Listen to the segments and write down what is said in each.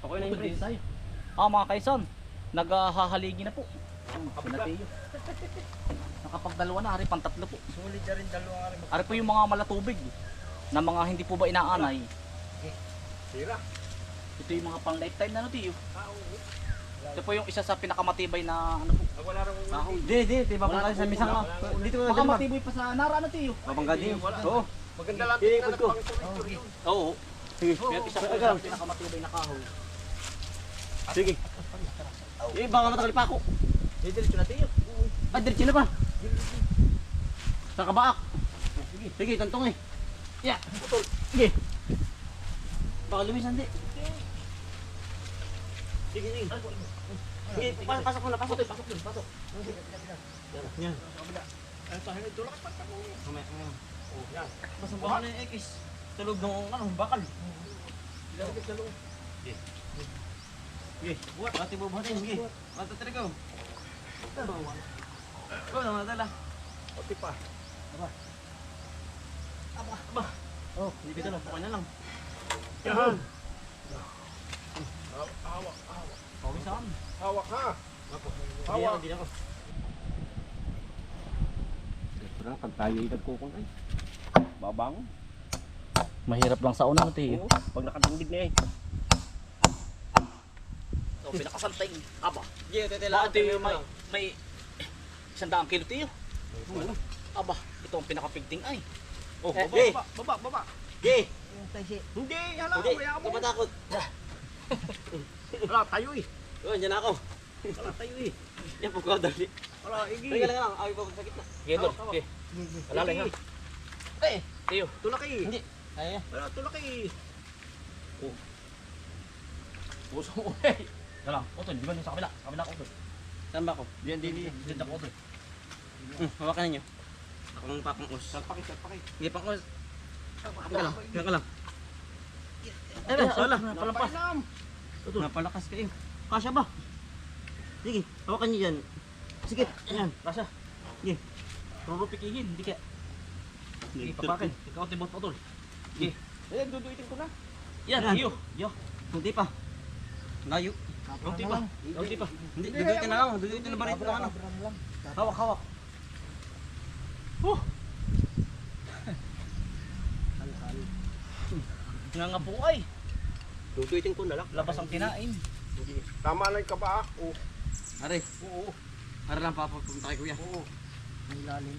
Ako na yung tayo. Ah, mga kaisan, naghahaligi na po. Pinatiyo. Nakapagdalawa na, ari pang tatlo po. Sulit na rin dalawang araw. Ari po yung mga malatubig na mga hindi po ba inaanay. Sira. Ito yung mga pang lifetime na natiyo. Ah, oo. Ito po yung isa sa pinakamatibay na ano po. Ah, wala rin Kahoy. Di, di, di, Wala babangga na sa misang wala. Dito ka Baka matibay pa sa nara na tiyo. Babangga din. Oo. Maganda lang pang tuloy-tuloy yun. Oo. Sige. Isa po sa pinakamatibay na kahoy. Sige. Eh, baka matagal pa ako. Eh, diretso na tiyo. Ah, diretso na pa. Sa kabaak. Sige, sige, tantong eh. Ya. Putol. Sige. Baka lumisan di. Sige, sige. Sige, pas- pasok mo na, pasok. Pasok dun, pasok. Yan. Ay, tayo nito lang pa. Mamaya, mamaya. Oh, yan. Basta baka na yung X. Tulog ng ano, bakal. Ilagay sa loob. Sige, buhat. Ate bubuhatin, sige. Mata talaga. Oh, namatala. Pati pa. Oh, hindi ka lang. Bukan na lang. Yan. Hawak, hawak. Pawisan. Hawak ha. Hawak. hindi ako. Parang pag tayo nagkukong ay. Babang. Mahirap lang sa una na tiyo. Oo, pag nakatindig na eh. So, pinakasantay. Aba. Sige, tete Bakit tiyo may, may isang daang kilo tiyo? Aba, ito ang pinakapigting ay. Oh, Eh, baba, Eh, baba, baba. Sige. Hindi, hala, Hindi, hindi mo. matakot. Wala, tayo eh. Oh, dyan ako. Wala, tayo eh. Yan, pagkawadali. Wala, igi. Teka lang lang, ayaw ko sa gitna. Okay, Lord. Okay. Alalay ha. Eh, Tiyo. Tulaki. hindi. Ay, Wala, tulaki. Puso mo eh. Dalang, utol. Di ba yung sa kabila? Sa kabila utol. saan ba ako? Diyan, di, di. Dito ako utol. Hmm, hawakan ninyo. Akong papang-us. Salpaki, salpaki. Sige, pang-us. Teka lang, teka lang. Eh, wala. Napalampas. Napalakas kayo. Kasya ba? Sige, hawakan niyo yan. Sige, yan. Kasha. Sige. Rurupikihin. Hindi kaya. Sige, papakin. Ikaw tibot utol. Sige. Ayan, duduitin ko na. Yan, Yan. tiyo. Yo. Kunti pa. Layo. Kaunti pa. Kaunti pa. Hindi, duduitin na lang. Duduitin na ba rito ano? Hawak, hawak. Huh. Nga nga po ay. Duduitin ko na lang. Labas ang kinain. Tama lang ka ba? Oo. Are, Oo. are lang papapunta kay kuya. Oo. Ang lalim.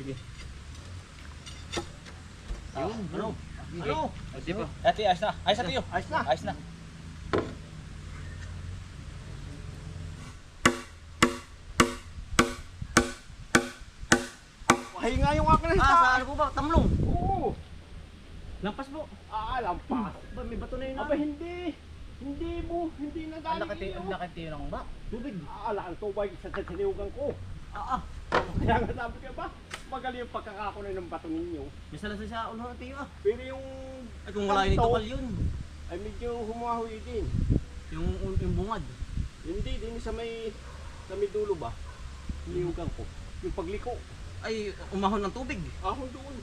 Sige. Yun, ano? Ano? Pa. Ate, ayos na. Ayos na tiyo. Ayos na. Ayos na. Pahinga yung akin na Ah, sa ano po ba? Tamlong. Oo. Lampas po. Ah, lampas. Ba, may bato na yun. Aba, hindi. Hindi mo. Hindi na Ang dali laki tiyo, ang laki tiyo ng ba? Tubig. Ah, ala, ang tubay sa siniugan ko. Ah, ah. Kaya nga sabi ko ba, magaling yung pagkakakunin ng bato ninyo. Bisa lang sa ulo ng tiyo ah. Pero yung, Ay, kung wala yun ito, yun. ay medyo humahoy din. Yung, yung bungad. Hindi, din sa may, sa may dulo ba? Siniugan ko. Yung pagliko. Ay, umahon ng tubig. Ahon doon.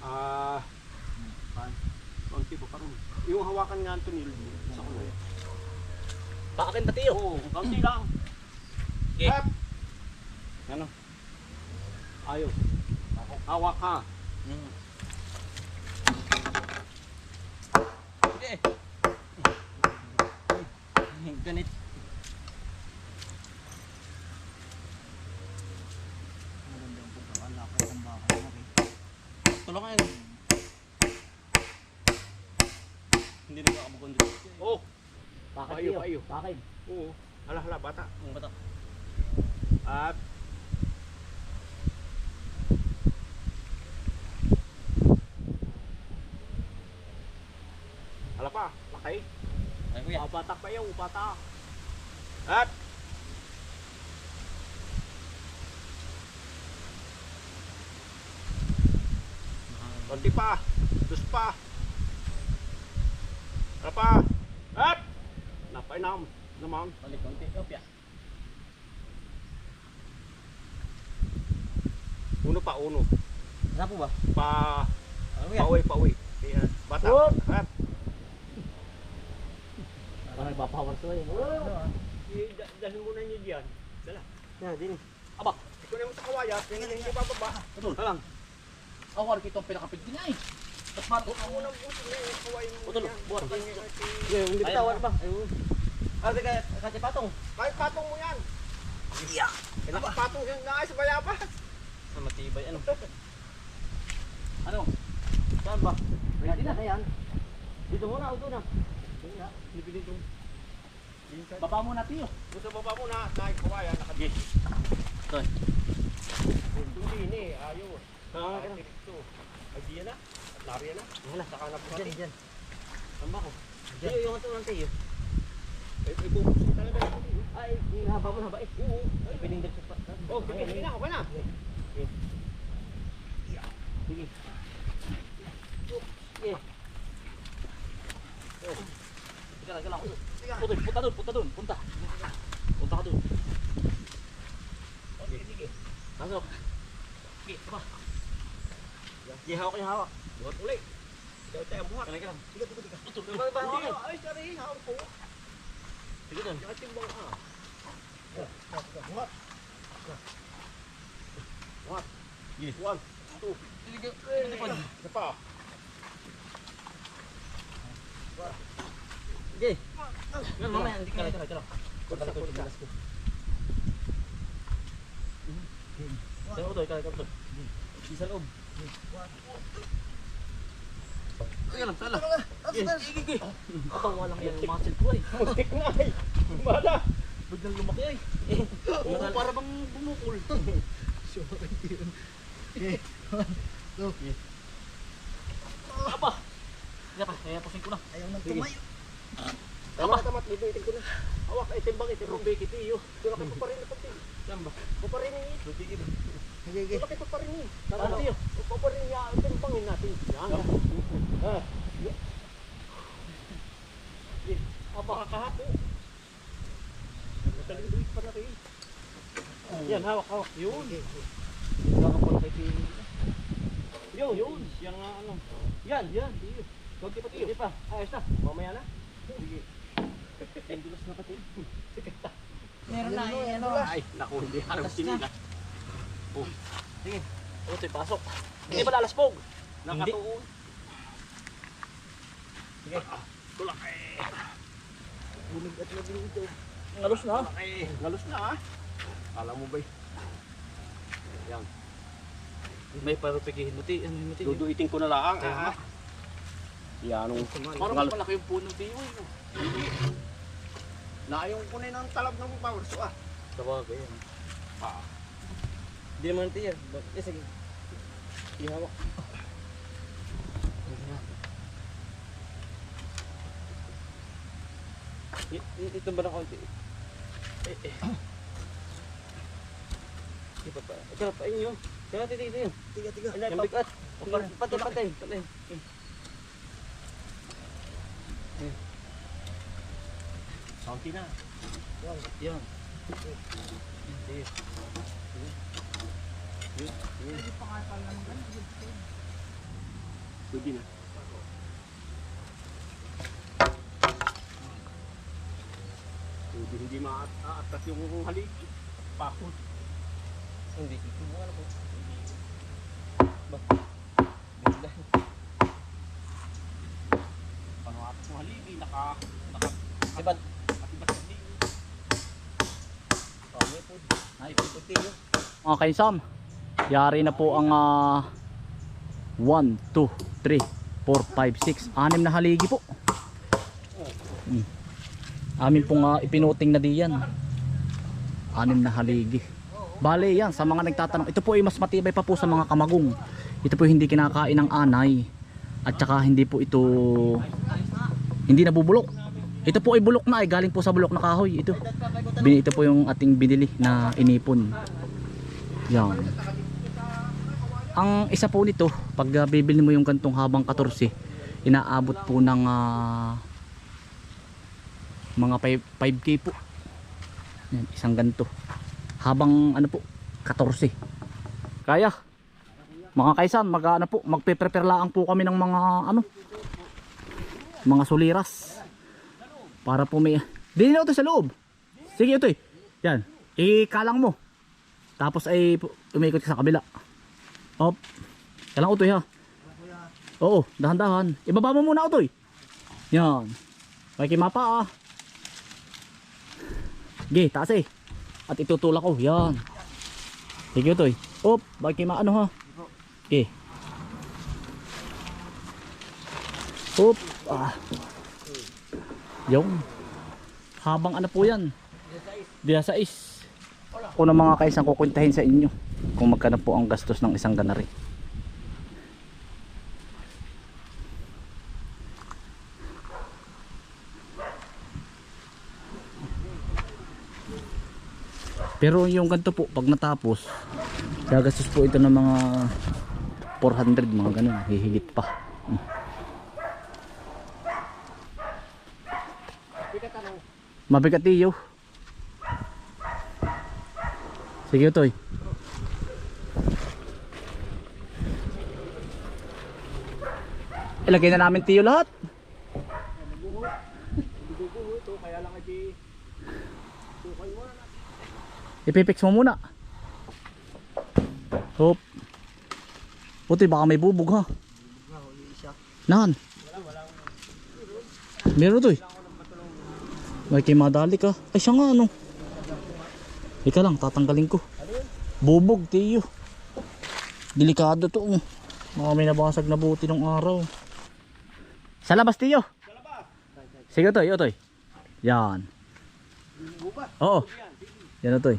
Ah, konti pa parang. Yung hawakan nga ito nilo sa kulo. Pakakin ta tiyo. Oo, konti lang. Okay. Hep! Ano? Ayaw. Hawak ha. Mm. Sige. Ganit. Tulungan. Hindi na makabukon dito. Oh, Pakin Pakin. oo. Hala, hala, bata. Ang batak. At Hala pa, lakay. Ay kuya. Batak pa yun, batak. At konti pa, dus pa. Hala pa. At napainam naman. Balik konti. Opya. Uno pa, uno. Ano ba? Pa, Ano yan? pauwi, pauwi. Kaya, bata. Whoop! Harap. Parang nagpapawar to eh. I- da- Dalhin muna niyo diyan. Dala. Yan, din. Aba, Ito na mo sa kawaya, tingnan niyo bababa. putol. Talang. Ako wala kitong pinakapit din ay. Tapos parang Huwag mo nang buto kawaya mo. Putol, yan. buwan. Hindi Yeah, hindi Ayun bitawan na. ba? Ayun. Ah, teka, kati patong. Kahit patong mo yan. Yeah. Nakapatong yan na sa bayapas. Ah, matibay. Ano? ano? Saan ba? Ready na. Ayan. Dito muna, dito na. Lipi dito. Baba muna tiyo. Sa baba mo na, kahit kawaya, nakagis. Doon. Hindi ni, ayaw. Ah, Kahit dito. Ay, diyan na. At nariyan na. Wala. Saka na Diyan, buhati. diyan. Saan ba Diyan. Yung ito lang tayo. Ay, ay, bubuksan talaga ako. Ay, haba mo, haba eh. Oo. Ay, pinindot sa pa. Oh, sige, sige na, okay na. Sige. Sige. Teka lang, teka lang. Putol, punta doon, punta doon, punta. Punta ka doon. Sige, sige. Pasok. Sige, taba. Sige, hawak yung hawak. Buhat uli. Ikaw tayo buhat. Kalay ka lang. Sige, sige, sige. Ito, ito, ito, Hindi, ito. ay, sorry, hawak ko. Sige doon. Yung ating mga, ah. Buhat. Buhat. Yes. One, two. Isa pa. Sige. Yan, mamaya, hindi kalay, kalay, kalay. Kursa, kursa. Sa utoy, kalay, kalay. Isa loob. Sige lang, sala. Sige, sige, sige. Abang walang yan yung muscle ko eh. Muntik na ay. Bala. Biglang lumaki ay. Oo, para bang bumukol. Aba! Sige pa, kaya pusin ko na. Ayaw nang Sige. Tama, tama. Dito, itin ko na. Hawak, ay, timbang, itin. Rumbay, kiti, iyo. Doon ako pa rin na pati. Saan ba? Ni. Sige, sige. Doon ako pa rin ni. Ano, tiyo? Pa rin niya. Timbangin natin. Yan. Ah. Aba, kakahapo. Mataling duwit pa natin. Yan, hawak, hawak. Yun. Baka po kay Pili. Yun, yun. Yan nga ano. Yan, yan. Huwag di pa tiyo. Hindi pa. Ayos na. Mamaya na. Sige. Pendulas na pati. Meron na, ano. Ay, naku, hindi harap sinila. Sige. Utoy, pasok. Hindi ba lalaspog? Nakatuon. Sige. Tulak eh. Bumigat na din ito. Ngalos na. Tulak eh. Ngalos na ah. Alam mo ba eh. Yan. May parupikihin mo ti. Ano mo ti? Duduitin ko na lang. Ah. Yan. ang- Parang malaki yung puno tiyo eh. no? Naayong kunin ang talab ng power so ah. Sabagay yan. Ah. Hindi naman ti yan. Eh, sige. Ihawak. Ito ba na konti? Eh, eh. Di pa pa. Ito pa inyo. Titi ito yun. Tiga, tiga. Yung bigat. Patay, patay, patay. Kaunti na. Yan. Pwede na. Pwede hindi maaatas yung halik. Pakot. Hindi. Ito mo ano po. Ba? Atas yung halik? eh, Naka... Naka... Diba? Katibat sa halik. Kami po. Naipipot tiyo. Mga kaisam, yari na po ang ah, 1, 2, 3, 4, 5, 6, anim na haligi po. Hmm. Amin pong ah, ipinuting na diyan. Anim na haligi. Bale yan, sa mga nagtatanong, ito po ay mas matibay pa po sa mga kamagong. Ito po hindi kinakain ng anay. At saka hindi po ito hindi nabubulok. Ito po ay bulok na ay galing po sa bulok na kahoy. Ito. Ito po yung ating binili na inipon. Yan. Ang isa po nito, pag uh, bibili mo yung gantong habang 14, inaabot po ng ah, mga 5, 5k po. Yan, isang ganto. Habang ano po, 14. Kaya. Mga kaisan, mag ano po, magpe-prepare lang po kami ng mga ano mga suliras. Para po may Dili na ito sa loob. Sige ito Yan. Ikalang mo. Tapos ay umikot ka sa kabila. Hop. Kalang utoy ha. Oo, dahan-dahan. Ibaba mo muna utoy. Yan. May kimapa ah. Sige, taas eh. At itutulak ko. Yan. Sige utoy. Hop, bakit kima ano ha. Okay. Hop. Ah. Yung. Habang ano po yan. Dia sa is. Una mga kaisang kukuntahin sa inyo. Kung magkano po ang gastos ng isang ganari. Pero yung ganito po, pag natapos, gagastos po ito ng mga 400, mga ganun, hihigit pa. Bigat? Mabigat iyo. Sige, Toy. Ilagay na namin tiyo lahat. Ipipix mo muna. Hop. Puti baka may bubog ha. Nahan. Meron to eh. May kay madali ka. Ay siya nga ano. Ika lang, tatanggalin ko. Bubog, tiyo. Delikado to. oh. Baka may nabasag na buti ng araw. Sa labas, tiyo. Sige, Toy, Otoy. Yan. Oo. Yan na, Toy.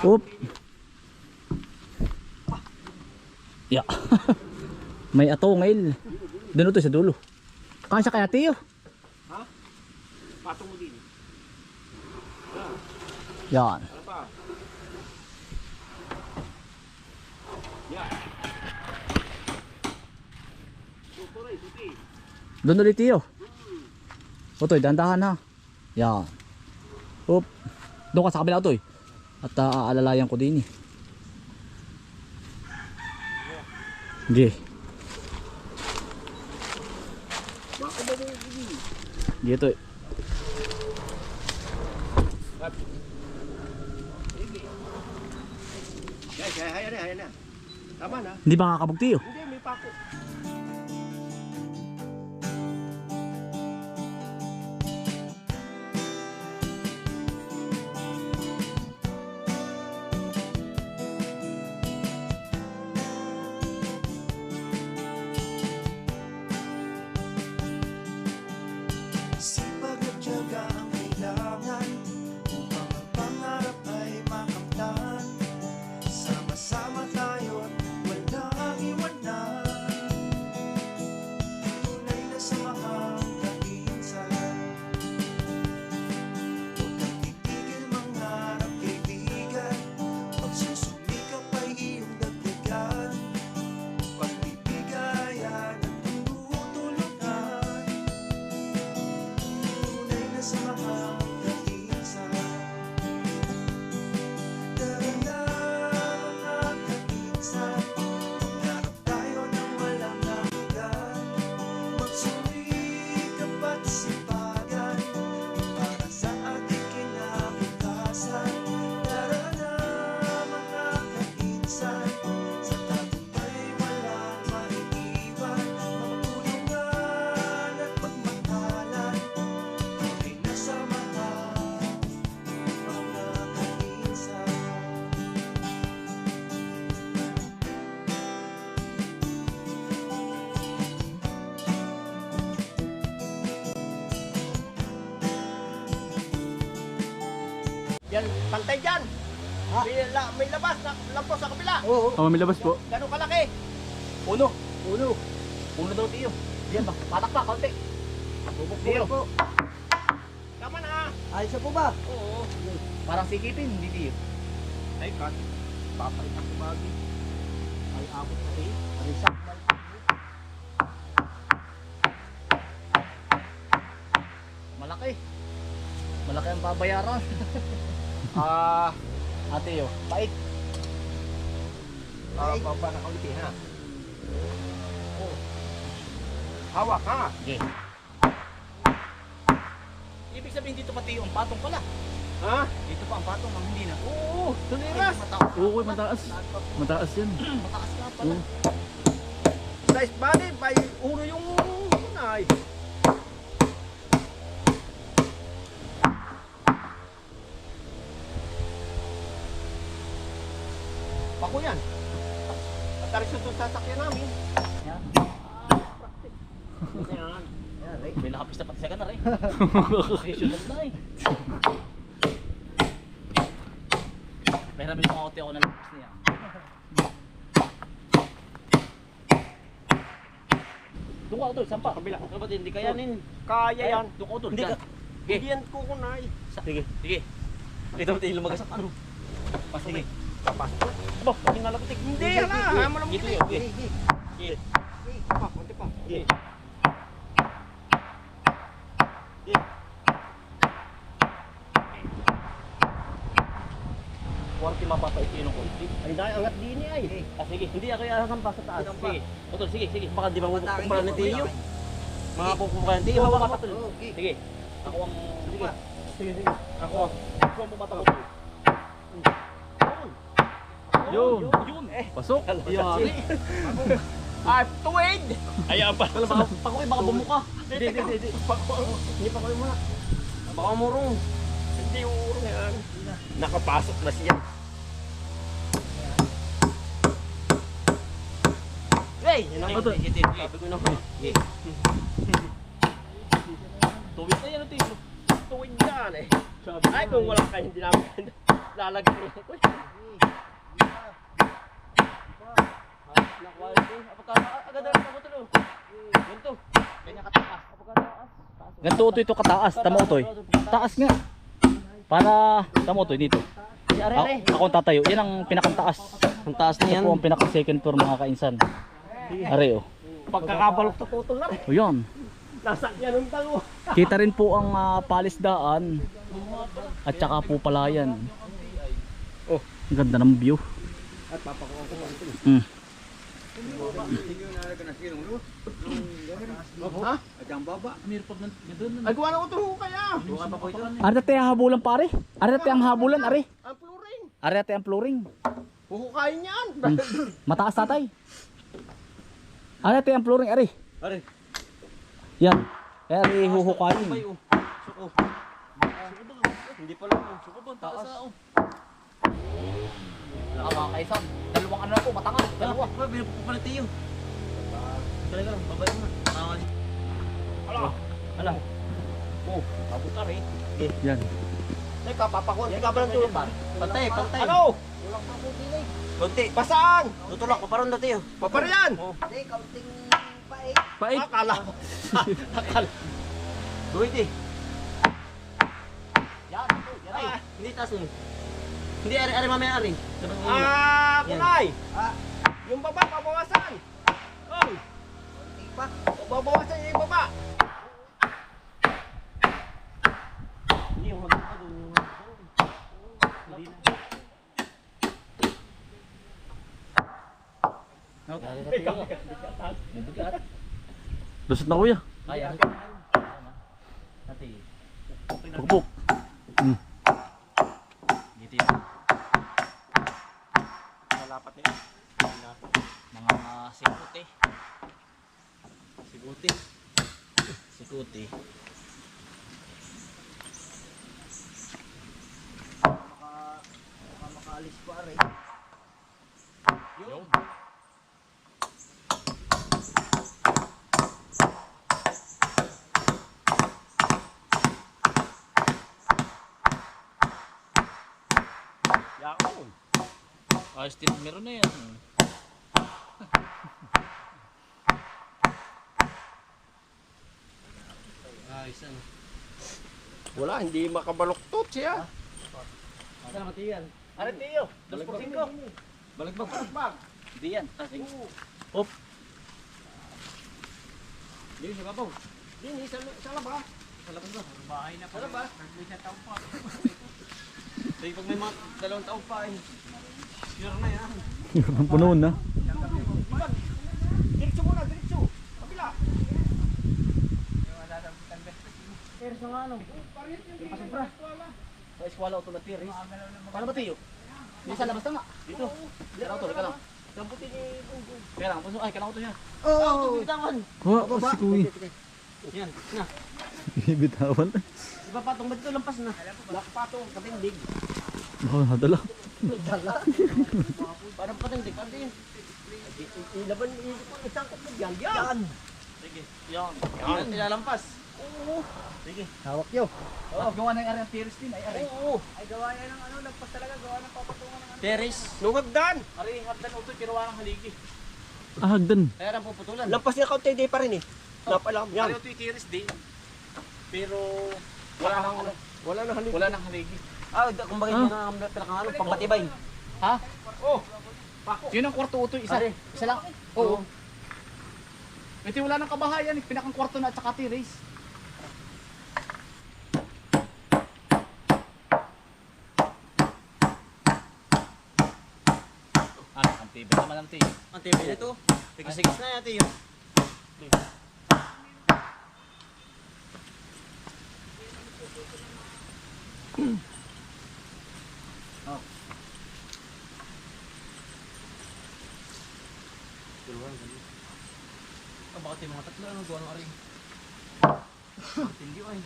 Oop. Ya. May atongil. Doon to sa dulo. Kasya kaya tiyo. Patong mo din. Yan. Doon ulit tiyo. Otoy, dandahan ha. Yan. Oop. Doon ka sa kabila, Otoy. At uh, aalalayan ko din eh. Sige. Bako ba mo yung Dito eh. Pantay dyan. May, la, may labas, na, lampos sa kabila. Oo. Oh, may labas po. Ganun kalaki. Uno. Uno. Uno daw tiyo. Diyan ba? Patak pa, konti. Tiyo. po. Tama na. Ayos na po ba? Oo. Parang sikipin, hindi tiyo. Ay, kat. Papalit ang kumagi. Ay, abot na eh. Arisak. Malaki. Malaki ang babayaran. Ah. Ate yo, pait. Ah, baba na kaunti ha. Oh. Hawak ha. Okay. Ibig sabihin dito pati yung patong pala. Ha? Dito pa ang patong, ang hindi na. Oo, tuliras. Oo, mataas. Mataas yan. Mataas nga pala. Oo. Size body, by uno yung kunay. Susunod na eh. Mga kote ako ng lakas niya. Doon ka utol, sampa. Kabila. Ano ba hindi kayanin? Kaya yan. Doon ka utol. Hindi ka- Sige. Hindi yan kukunay. Sige. Sige. Ito mo tayo lumagas ang ano. Pas sige. Kapasok. Aba, hindi nga lapatik. Hindi, hala. Hama lang Dito muli. yun. Okay. Sige. Pa, konti pa. Sige. Kuwarti mapapait yun ng konti. Ay, dahil ay. Ah, sige. Hindi ako pa sa taas. Sige. Utol, sige, sige. Baka di ba pupukulan ng tiyo? Mga pupukulan ng tiyo. Hawak ka pa tol. Sige. Ako ang... Sige. Sige, sige. Ako. Ako ang pumatakot. Yun. Yun. Eh. Pasok. Yari. Ah, tuwid! Ayan pa. Wala baka pakoy baka bumuka. Hindi, hindi, hindi. Pako, hindi pa ko yung mga. Baka murong. Hindi urong yan. Nakapasok na siya. Hey! Yan ang Ito. Sabi ko na ko. Tuwid na yan ang tiyo. Tuwid yan eh. Ay, kung wala kayo, hindi namin lalagyan ko. Nakuha ito. Agad na ako tulo. Ganito. Ganyan kataas. Kapag Ganito ito ito kataas. Tama utoy. Taas nga. Para tama utoy dito. Ako, ako ang tatayo. Yan ang pinakantaas. Ang taas Ito po ang pinaka second floor mga kainsan. Are oh. Pagkakabalok na putol na rin. O yan. Nasakyan ng talo. Kita rin po ang ah, palisdaan at saka po palayan. Oh, ang ganda ng view. At papakuha ko man ito. Mm. Ha? Ay, gawa na ko ito kaya. Are dati ang habulan pare. Are dati ang habulan are. Ang pluring. Are dati ang flooring. Huhukayin yan. Mataas tatay. Are dati ang flooring are. Are. Yan. Are huhukayin. Hindi pa lang. Suko ba? Taas. Wala ka mga kaisan. Dalawang ano po, matanga. Dalawa. Ng tiyo. Talaga lang, babay mo na. Ala. Ala. Oh, kabuta rin. Yan. Teka, papakuha. Teka ba ng tulog ba? Pantay, pantay. Ano? Kunti. Pasaan? Tutulak ko parang dati yun. Papariyan. Pait. Akala. Akala. Buwit eh. Yan, ito, yan ay. Hindi taas yun. Hindi, ari, ari mamaya ari. Ah, Yan. kunay. Yung baba, pabawasan. Oh. Babawasan yung baba. Hindi, yung hagod ka doon. yung hagod. Hindi na. Bigat. Lusot na kuya. Ay, ari. Ate. Pukpuk. Mm. Dito yun. Malapat niya. Mga sikuti. Sikuti. Sikuti. Ayos din, meron na yan. Ayos ano. Wala, hindi makabaloktot siya. Saan naman tiyan? Ano tiyo? Dos por cinco. Balagbag. Bag. Hindi yan. Ah, sige. Hop. Hindi siya babaw. Dini, sa, sa laba. Sa labas ba? Bahay na pa. Sa labas? Nagmisa taong pa. Sige, pag may mga dalawang taong pa eh. Na yan. Puno na. Diretso muna, diretso. Kabila. Tiris na nga ano. Yung pasubra. Sa eskwala o tulad tiris. Paano ba tiyo? Hindi sa labas na nga. Dito. Kaya lang to, kaya lang. Kamputi ni Gunggong. Kaya lang, puso. Ay, kailangan ko to niya. Oh! bitawan. Wa, si kuya. Yan, na. Bibitawan. Iba patong, ba't ito lampas na? Nakapatong, katindig. Ako nadala. Parang patindig. Ano yun? Ilaban, isangkot mo dyan. Yan! Sige. Yan. Yan. Ilalampas. Oo. Sige. Hawak nyo. At gawa ng area tiris din. Ay, aray. Oo. Ay, gawa yan ng ano. Lagpas talaga. Gawa ng papatungan ng ano. Tiris. Nung hagdan. Aray, hagdan utoy. Kinuha ng haligi. Ah, hagdan. Kaya lang puputulan. Lampas niya kaunti, di pa rin eh. Napalam. Yan. Aray, utoy tiris din. Pero wala nang ano. Wala na haligi. Wala nang haligi. Ah, da- kumbaga yun ang pinakangalo, pangpatibay. Ha? Oh. Yun ang kwarto utoy, isa. Isa lang. Oo. Ito wala nang kabahayan, pinakang kwarto na at saka tiris. Ah, ang tibay naman ang tibay. Ang tibay nito. Tigis-tigis na yata yun. Yung mga tatlo? Anong gawa ng aring? Tindi ay.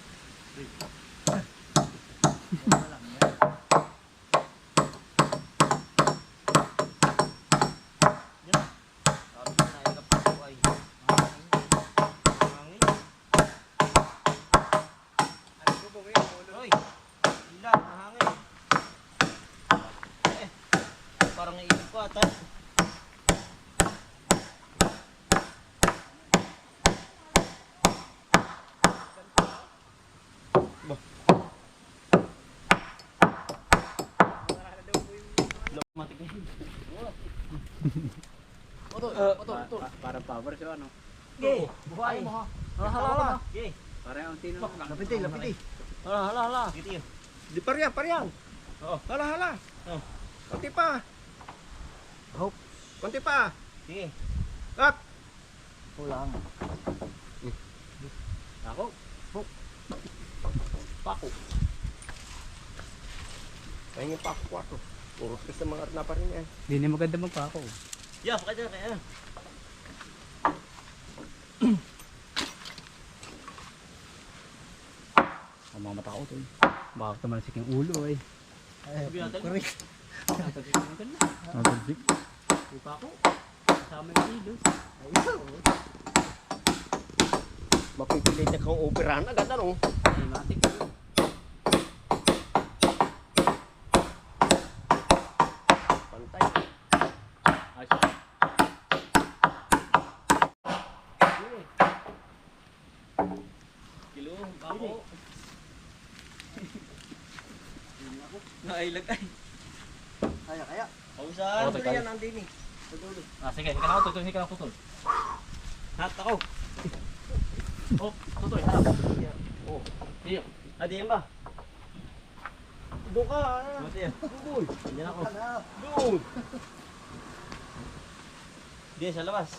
Parang naisip ko ata. Matik na yun. Oto, oto, oto. Parang power siya ano. Okay. Buhay mo ha. Hala, hala, hala. Okay. Parang ang tino. Lapiti, lapiti. Hala, hala, hala. Gitu yun. Di paryan, paryan. Oo. Hala, hala. Oh. Konti pa. Hop. Konti pa. Sige. Up. Kulang. Ako. Hop. Pako. Ayun yung pako kwarto. Puro sa mga arna pa rin yan. Hindi na maganda magpako. Ya, baka dyan kaya. Ang mga mata ko to. eh. Baka tumalsik yung ulo eh. Sabi natin. Ang tagzik. Pako. Kasama yung kilos. Mapipilit na kang operahan agad ano. Ay, matik. Pantay. Kilo, bako. Ay. Kaya, kaya. Pausan. Ano yan ang dini? Ah, sige, hindi ka na tutol, hindi ka na tutol. Hat ako. Oh, tutoy, harap. Oh, diyo. Ah, diyan ba? Doon ka. ah. Mati yan. Doon. Diyan ako. Doon. Diyan sa labas.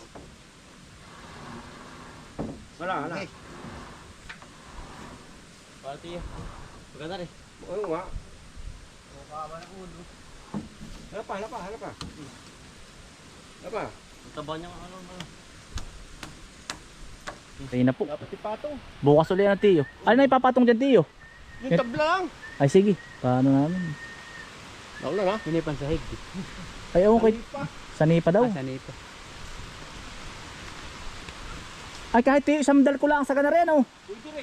Wala, wala. Party yun. Maganda rin. Ano nga? Hala pa, hala pa, hala pa. Hala pa. Ang taba niya ano ano. Tayo na po. Dapat ipatong. Bukas ulit na tiyo. Ano na ipapatong dyan tiyo? Yung tabla lang. Ay sige. Paano namin? Wala na. Hinipan sa higdi. Ay okay. pa. Sanipa daw. Asa nito. Ay kahit tiyo isang dal ko lang sa ganare no. Pwede rin.